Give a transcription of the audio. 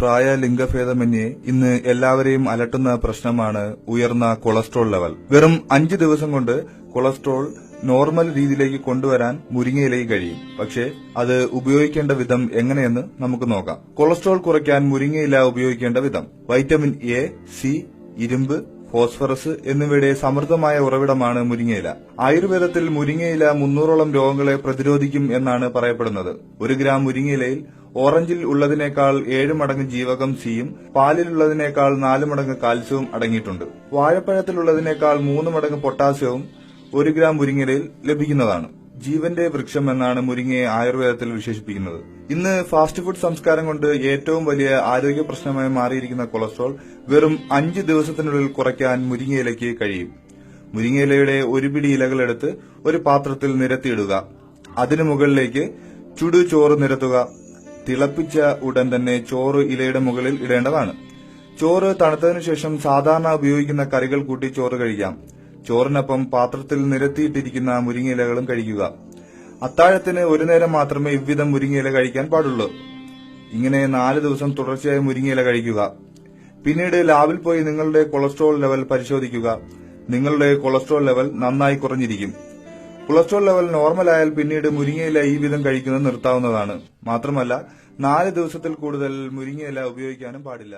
പ്രായ ലിംഗഭേദമന്യേ ഇന്ന് എല്ലാവരെയും അലട്ടുന്ന പ്രശ്നമാണ് ഉയർന്ന കൊളസ്ട്രോൾ ലെവൽ. വെറും അഞ്ച് ദിവസം കൊണ്ട് കൊളസ്ട്രോൾ നോർമൽ രീതിയിലേക്ക് കൊണ്ടുവരാൻ മുരിങ്ങയിലേക്ക് കഴിയും. പക്ഷേ അത് ഉപയോഗിക്കേണ്ട വിധം എങ്ങനെയെന്ന് നമുക്ക് നോക്കാം. കൊളസ്ട്രോൾ കുറയ്ക്കാൻ മുരിങ്ങയില ഉപയോഗിക്കേണ്ട വിധം. വൈറ്റമിൻ എ സി ഇരുമ്പ് ഫോസ്ഫറസ് എന്നിവയുടെ സമൃദ്ധമായ ഉറവിടമാണ് മുരിങ്ങയില. ആയുർവേദത്തിൽ മുരിങ്ങയില മുന്നൂറോളം രോഗങ്ങളെ പ്രതിരോധിക്കും എന്നാണ് പറയപ്പെടുന്നത്. ഒരു ഗ്രാം മുരിങ്ങയിലയിൽ ഓറഞ്ചിൽ ഉള്ളതിനേക്കാൾ ഏഴ് മടങ്ങ് ജീവകം സിയും പാലിലുള്ളതിനേക്കാൾ നാല് മടങ്ങ് കാൽസ്യവും അടങ്ങിയിട്ടുണ്ട്. വാഴപ്പഴത്തിലുള്ളതിനേക്കാൾ മൂന്ന് മടങ്ങ് പൊട്ടാസ്യവും ഒരു ഗ്രാം മുരിങ്ങയിലയിൽ ലഭിക്കുന്നതാണ്. ജീവന്റെ വൃക്ഷം എന്നാണ് മുരിങ്ങയെ ആയുർവേദത്തിൽ വിശേഷിപ്പിക്കുന്നത്. ഇന്ന് ഫാസ്റ്റ് ഫുഡ് സംസ്കാരം കൊണ്ട് ഏറ്റവും വലിയ ആരോഗ്യ പ്രശ്നമായി മാറിയിരിക്കുന്ന കൊളസ്ട്രോൾ വെറും അഞ്ച് ദിവസത്തിനുള്ളിൽ കുറയ്ക്കാൻ മുരിങ്ങയിലയ്ക്ക് കഴിയും. മുരിങ്ങയിലയുടെ ഒരു പിടി ഇലകളെടുത്ത് ഒരു പാത്രത്തിൽ നിരത്തിയിടുക. അതിനു മുകളിലേക്ക് ചുടു ചോറ് നിരത്തുക. തിളപ്പിച്ച ഉടൻ തന്നെ ചോറ് ഇലയുടെ മുകളിൽ ഇടേണ്ടതാണ്. ചോറ് തണുത്തതിനു ശേഷം സാധാരണ ഉപയോഗിക്കുന്ന കറികൾ കൂട്ടി ചോറ് കഴിക്കാം. ചോറിനൊപ്പം പാത്രത്തിൽ നിരത്തിയിട്ടിരിക്കുന്ന മുരിങ്ങയിലകളും കഴിക്കുക. അത്താഴത്തിന് ഒരു നേരം മാത്രമേ ഇவ்விധം മുരിങ്ങയില കഴിക്കാൻ പാടുള്ളൂ. ഇങ്ങനെ നാല് ദിവസം തുടർച്ചയായി മുരിങ്ങയില കഴിക്കുക. പിന്നീട് ലാബിൽ പോയി നിങ്ങളുടെ കൊളസ്ട്രോൾ ലെവൽ പരിശോധിക്കുക. നിങ്ങളുടെ കൊളസ്ട്രോൾ ലെവൽ നന്നായി കുറഞ്ഞിരിക്കും. കൊളസ്ട്രോൾ ലെവൽ നോർമലായാൽ പിന്നീട് മുരിങ്ങയില ഈ വിധം കഴിക്കുന്നത് നിർത്താവുന്നതാണ്. മാത്രമല്ല നാല് ദിവസത്തിൽ കൂടുതൽ മുരിങ്ങയില ഉപയോഗിക്കാനും പാടില്ല.